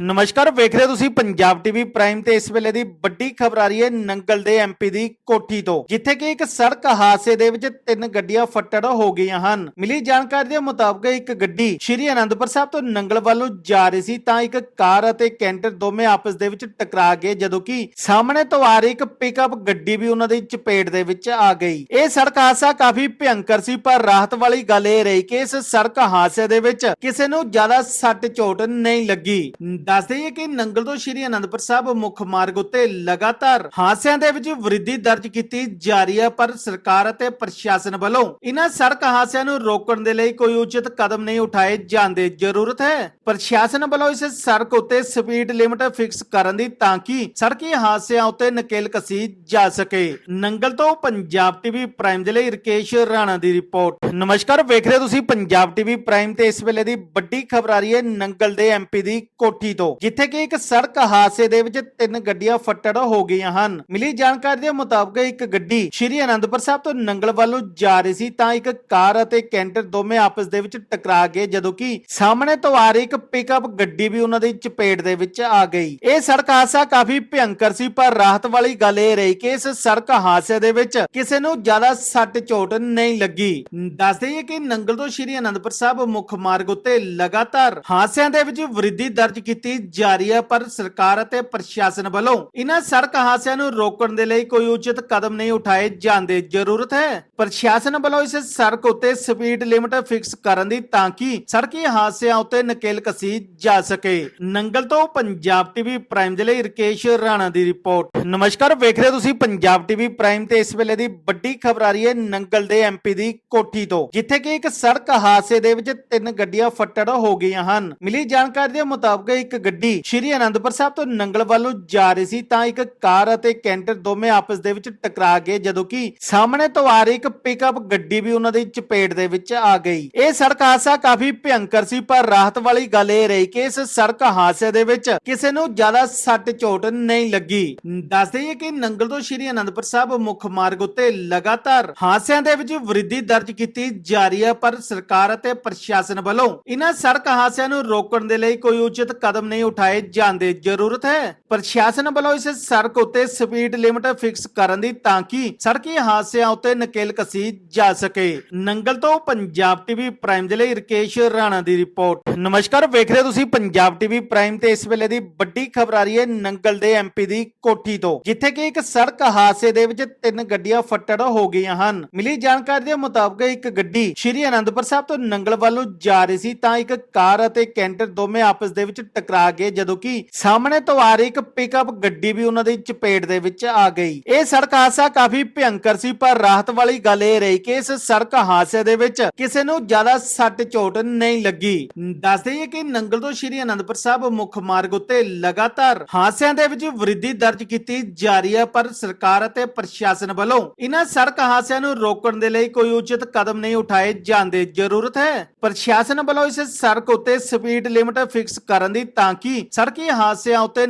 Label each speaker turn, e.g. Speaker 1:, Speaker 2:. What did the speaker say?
Speaker 1: ਨਮਸਕਾਰ ਵੇਖ ਰਹੇ ਹੋ ਤੁਸੀਂ ਪੰਜਾਬ ਟੀਵੀ ਪ੍ਰਾਈਮ ਤੇ ਇਸ ਵੇਲੇ ਦੀ ਵੱਡੀ ਖਬਰ ਆ ਰਹੀ ਹੈ ਨੰਗਲ ਦੇ ਐਮਪੀ ਦੀ ਕੋਠੀ ਤੋਂ, ਜਿੱਥੇ ਕਿ ਇੱਕ ਸੜਕ ਹਾਦਸੇ ਦੇ ਵਿੱਚ ਤਿੰਨ ਗੱਡੀਆਂ ਫੱਟੜ ਹੋ ਗਈਆਂ ਹਨ। ਮਿਲੀ ਜਾਣਕਾਰੀ ਦੇ ਮੁਤਾਬਕ ਇੱਕ ਗੱਡੀ ਸ਼੍ਰੀ ਅਨੰਦਪੁਰ ਸਾਹਿਬ ਤੋਂ ਨੰਗਲ ਵੱਲ ਨੂੰ ਜਾ ਰਹੀ ਸੀ, ਤਾਂ ਇੱਕ ਕਾਰ ਅਤੇ ਕੈਂਟਰ ਦੋਵੇਂ ਆਪਸ ਦੇ ਵਿੱਚ ਟਕਰਾ ਗਏ, ਜਦੋਂ ਕਿ ਸਾਹਮਣੇ ਤੋਂ ਆ ਰਹੀ ਇੱਕ ਪਿਕਅਪ ਗੱਡੀ ਵੀ ਉਹਨਾਂ ਦੀ ਚਪੇਟ ਦੇ ਵਿੱਚ ਆ ਗਈ। ਇਹ ਸੜਕ ਹਾਦਸਾ ਕਾਫੀ ਭਿਅੰਕਰ ਸੀ, ਪਰ ਰਾਹਤ ਵਾਲੀ ਗੱਲ ਇਹ ਰਹੀ ਕਿ ਇਸ ਸੜਕ ਹਾਦਸੇ ਦੇ ਵਿੱਚ ਕਿਸੇ ਨੂੰ ਜ਼ਿਆਦਾ ਸੱਟ ਚੋਟ ਨਹੀਂ ਲੱਗੀ। ਦੱਸ ਦਈਏ ਕਿ ਨੰਗਲ ਤੋਂ ਸ਼੍ਰੀ ਅਨੰਦਪੁਰ ਸਾਹਿਬ ਮੁੱਖ ਮਾਰਗ ਉੱਤੇ ਲਗਾਤਾਰ ਹਾਦਸਿਆਂ ਦੇ ਵਿੱਚ ਵ੍ਰਿੱਧੀ ਦਰਜ ਕੀਤੀ ਜਾ ਰਹੀ ਹੈ, ਪਰ ਸਰਕਾਰ ਅਤੇ ਪ੍ਰਸ਼ਾਸਨ ਵੱਲੋਂ ਇਹਨਾਂ ਸੜਕ ਹਾਦਸਿਆਂ ਨੂੰ ਰੋਕਣ ਦੇ ਲਈ ਕੋਈ ਉਚਿਤ ਕਦਮ ਨਹੀਂ ਉਠਾਏ ਜਾਂਦੇ ਜ਼ਰੂਰਤ ਹੈ। ਪ੍ਰਸ਼ਾਸਨ ਵੱਲੋਂ ਇਸ ਸੜਕ ਉੱਤੇ ਸਪੀਡ ਲਿਮਟ ਫਿਕਸ ਕਰਨ ਦੀ ਤਾਂ ਕਿ ਸੜਕੀ ਹਾਦਸਿਆਂ ਉੱਤੇ ਨਕੇਲ ਕਸੀ ਜਾ ਸਕੇ। ਨੰਗਲ ਤੋਂ ਪੰਜਾਬ ਟੀਵੀ ਪ੍ਰਾਈਮ ਦੇ ਲਈ ਰਕੇਸ਼ ਰਾਣਾ ਦੀ ਰਿਪੋਰਟ। ਨਮਸਕਾਰ, ਵੇਖ ਰਹੇ ਹੋ ਤੁਸੀਂ ਪੰਜਾਬ ਟੀਵੀ ਪ੍ਰਾਈਮ ਤੇ ਇਸ ਵੇਲੇ ਦੀ ਵੱਡੀ ਖਬਰ ਆ ਰਹੀ ਹੈ ਨੰਗਲ ਦੇ ਐਮਪੀ ਦੀ ਕੋਠੀ ਤੋਂ, ਜਿੱਥੇ ਕਿ ਇੱਕ ਸੜਕ ਹਾਦਸੇ ਦੇ ਵਿੱਚ ਤਿੰਨ ਗੱਡੀਆਂ ਫੱਟੜ ਹੋ ਗਈਆਂ ਹਨ। ਮਿਲੀ ਜਾਣਕਾਰੀ ਦੇ ਮੁਤਾਬਕ ਇੱਕ ਗੱਡੀ ਸ਼੍ਰੀ ਅਨੰਦਪੁਰ ਸਾਹਿਬ ਤੋਂ ਨੰਗਲ ਵੱਲੋਂ ਜਾ ਰਹੀ ਸੀ, ਤਾਂ ਇੱਕ ਕਾਰ ਅਤੇ ਕੈਂਟਰ ਦੋਵੇਂ ਆਪਸ ਦੇ ਵਿੱਚ ਟਕਰਾ ਗਏ, ਜਦੋਂ ਕਿ ਸਾਹਮਣੇ ਤੋਂ ਆ ਰਹੀ ਇੱਕ ਪਿਕਅਪ ਗੱਡੀ ਵੀ ਉਹਨਾਂ ਦੀ ਚਪੇਟ ਦੇ ਵਿੱਚ ਆ ਗਈ। ਇਹ ਸੜਕ ਹਾਦਸਾ ਕਾਫੀ ਭਿਅੰਕਰ ਸੀ, ਪਰ ਰਾਹਤ ਵਾਲੀ ਗੱਲ ਇਹ ਰਹੀ ਕਿ ਇਸ ਸੜਕ ਹਾਦਸੇ ਦੇ ਵਿੱਚ ਕਿਸੇ ਨੂੰ ਜ਼ਿਆਦਾ ਸੱਟ ਚੋਟ ਨਹੀਂ ਲੱਗੀ। ਦੱਸ ਦਈਏ ਕਿ ਨੰਗਲ ਤੋਂ ਸ਼੍ਰੀ ਅਨੰਦਪੁਰ ਸਾਹਿਬ ਮੁੱਖ ਮਾਰਗ ਉੱਤੇ ਲਗਾਤਾਰ ਹਾਦਸਿਆਂ ਦੇ ਵਿੱਚ ਵ੍ਰਿੱਧੀ ਦਰਜ ਕੀਤੀ ਜਾ ਰਹੀ ਹੈ, ਪਰ ਸਰਕਾਰ ਅਤੇ ਪ੍ਰਸ਼ਾਸਨ ਵੱਲੋਂ ਇਹਨਾਂ ਸੜਕ ਹਾਦਸਿਆਂ ਨੂੰ ਰੋਕਣ ਦੇ ਲਈ ਕੋਈ ਉਚਿਤ ਕਦਮ ਨਹੀਂ ਉਠਾਏ ਜਾਂਦੇ ਜ਼ਰੂਰਤ ਹੈ। ਪ੍ਰਸ਼ਾਸਨ ਵੱਲੋਂ ਇਸ ਸੜਕ ਉੱਤੇ ਸਪੀਡ ਲਿਮਟ ਫਿਕਸ ਕਰਨ ਦੀ ਤਾਂ ਕਿ ਸੜਕੀ ਹਾਦਸਿਆਂ ਉੱਤੇ ਨਕੇਲ ਕਸੀ ਜਾ ਸਕੇ। ਨੰਗਲ ਤੋਂ ਪੰਜਾਬ ਟੀਵੀ ਪ੍ਰਾਈਮ ਦੇ ਲਈ ਰਕੇਸ਼ ਰਾਣਾ ਦੀ ਰਿਪੋਰਟ। ਨਮਸਕਾਰ ਵੇਖ ਰਹੇ ਹੋ ਤੁਸੀਂ ਪੰਜਾਬ ਟੀਵੀ ਪ੍ਰਾਈਮ ਤੇ ਇਸ ਵੇਲੇ ਦੀ ਵੱਡੀ ਖਬਰ ਆ ਰਹੀ ਹੈ ਨੰਗਲ ਦੇ ਐਮਪੀ ਦੀ ਕੋਠੀ ਤੋਂ, ਜਿੱਥੇ ਕਿ ਇੱਕ ਸੜਕ ਹਾਦਸੇ ਦੇ ਵਿੱਚ ਤਿੰਨ ਗੱਡੀਆਂ ਫੱਟੜ ਹੋ ਗਈਆਂ ਹਨ। ਮਿਲੀ ਜਾਣਕਾਰੀ ਦੇ ਮੁਤਾਬਕ ਇੱਕ ਗੱਡੀ ਸ਼੍ਰੀ ਅਨੰਦਪੁਰ ਸਾਹਿਬ ਤੋਂ ਨੰਗਲ ਵੱਲੋਂ ਜਾ ਰਹੀ ਸੀ, ਤਾਂ ਇੱਕ ਕਾਰ ਅਤੇ ਕੈਂਟਰ ਦੋਵੇਂ ਆਪਸ ਦੇ ਵਿੱਚ ਟਕਰਾ ਗਏ, ਜਦੋਂ ਕਿ ਸਾਹਮਣੇ ਤੋਂ ਆ ਰਹੀ ਇੱਕ ਪਿਕਅਪ ਗੱਡੀ ਵੀ ਉਹਨਾਂ ਦੀ ਚਪੇਟ ਦੇ ਵਿੱਚ ਆ ਗਈ। ਇਹ ਸੜਕ ਹਾਦਸਾ ਕਾਫੀ ਭਿਅੰਕਰ ਸੀ, ਪਰ ਰਾਹਤ ਵਾਲੀ ਗੱਲ ਇਹ ਰਹੀ ਕਿ ਇਸ ਸੜਕ ਹਾਦਸੇ ਦੇ ਵਿੱਚ ਕਿਸੇ ਨੂੰ ਜ਼ਿਆਦਾ ਸੱਟ ਚੋਟ ਨਹੀਂ ਲੱਗੀ। ਦੱਸ ਦਈਏ ਕਿ ਨੰਗਲ ਤੋਂ ਸ਼੍ਰੀ ਅਨੰਦਪੁਰ ਸਾਹਿਬ ਮੁੱਖ ਮਾਰਗ ਉੱਤੇ ਲਗਾਤਾਰ ਹਾਦਸਿਆਂ ਦੇ ਵਿੱਚ ਵ੍ਰਿੱਧੀ ਦਰਜ ਕੀਤੀ ਜਾ ਰਹੀ ਹੈ, ਪਰ ਸਰਕਾਰ ਅਤੇ ਪ੍ਰਸ਼ਾਸਨ ਵੱਲੋਂ ਇਹਨਾਂ ਸੜਕ ਹਾਦਸਿਆਂ ਨੂੰ ਰੋਕਣ ਦੇ ਲਈ ਕੋਈ ਉਚਿਤ ਕਦਮ ਨਹੀਂ ਉਠਾਏ ਜਾਂਦੇ ਜ਼ਰੂਰਤ ਹੈ ਪ੍ਰਸ਼ਾਸਨ ਵੱਲੋਂ ਇਸ ਸੜਕ ਉੱਤੇ ਸਪੀਡ ਲਿਮਟ ਫਿਕਸ ਕਰਨ ਦੀ ਤਾਂ ਕਿ ਸੜਕੀ ਹਾਦਸਿਆਂ ਉੱਤੇ ਨਕੇਲ ਕਸੀ ਜਾ ਸਕੇ ਨੰਗਲ ਤੋਂ ਪੰਜਾਬ ਟੀਵੀ ਪ੍ਰਾਈਮ ਦੇ ਲਈ ਰਕੇਸ਼ ਰਾਣਾ ਦੀ ਰਿਪੋਰਟ ਨਮਸਕਾਰ ਵੇਖ ਰਹੇ ਤੁਸੀਂ ਪੰਜਾਬ ਟੀਵੀ ਪ੍ਰਾਈਮ ਤੇ ਇਸ ਵੇਲੇ ਦੀ ਵੱਡੀ ਖਬਰ ਆ ਰਹੀ ਹੈ ਨੰਗਲ ਦੇ ਐਮਪੀ ਦੀ ਕੋਠੀ ਤੋਂ ਜਿੱਥੇ ਕਿ ਇੱਕ ਸੜਕ ਹਾਦਸੇ ਦੇ ਵਿੱਚ ਤਿੰਨ ਗੱਡੀਆਂ ਫੱਟੜ ਹੋ ਗਈਆਂ ਹਨ ਮਿਲੀ ਜਾਣਕਾਰੀ ਦੇ ਮੁਤਾਬਕ ਇੱਕ ਗੱਡੀ ਸ਼੍ਰੀ ਅਨੰਦਪੁਰ ਸਾਹਿਬ ਤੋਂ ਨੰਗਲ ਵੱਲੋਂ ਜਾ ਰਹੀ ਸੀ ਤਾਂ ਇੱਕ ਕਾਰ ਅਤੇ ਕੈਂਟਰ ਦੋਵੇਂ ਆਪਸ ਦੇ ਵਿੱਚ ਟਕਰਾ ਗਏ ਜਦੋਂ ਕਿ ਸਾਹਮਣੇ ਤੋਂ ਆ ਰਹੀ ਇੱਕ ਪਿਕਅਪ ਗੱਡੀ ਵੀ ਉਹਨਾਂ ਦੀ ਚਪੇਟ ਦੇ ਵਿੱਚ ਆ ਗਈ। ਇਹ ਸੜਕ ਹਾਦਸਾ ਕਾਫੀ ਭਿਅੰਕਰ ਸੀ, ਪਰ ਰਾਹਤ ਵਾਲੀ ਗੱਲ ਇਹ ਰਹੀ ਕਿ ਇਸ ਸੜਕ ਹਾਦਸੇ ਦੇ ਵਿੱਚ ਕਿਸੇ ਨੂੰ ਜ਼ਿਆਦਾ ਸੱਟ ਚੋਟ ਨਹੀਂ ਲੱਗੀ। ਦੱਸ ਦਈਏ ਕਿ ਨੰਗਲ ਤੋਂ ਸ਼੍ਰੀ ਅਨੰਦਪੁਰ ਸਾਹਿਬ ਮੁੱਖ ਮਾਰਗ ਉੱਤੇ ਲਗਾਤਾਰ ਹਾਦਸਿਆਂ ਦੇ ਵਿੱਚ ਵ੍ਰਿੱਧੀ ਦਰਜ ਕੀਤੀ ਜਾ ਰਹੀ ਹੈ, ਪਰ ਸਰਕਾਰ ਅਤੇ ਪ੍ਰਸ਼ਾਸਨ ਵੱਲੋਂ ਇਹਨਾਂ ਸੜਕ ਹਾਦਸਿਆਂ ਨੂੰ ਰੋਕਣ ਦੇ ਲਈ ਕੋਈ ਉਚਿਤ ਕਦਮ ਨਹੀਂ ਉਠਾਏ ਜਾਂਦੇ ਜ਼ਰੂਰਤ ਹੈ। ਪ੍ਰਸ਼ਾਸਨ ਵੱਲੋਂ ਇਸ ਸੜਕ ਉੱਤੇ ਸਪੀਡ ਲਿਮਟ ਫਿਕਸ ਕਰਨ ਦੀ ਤਾਂ ਕਿ ਸੜਕੀ ਹਾਦਸਿਆਂ ਉੱਤੇ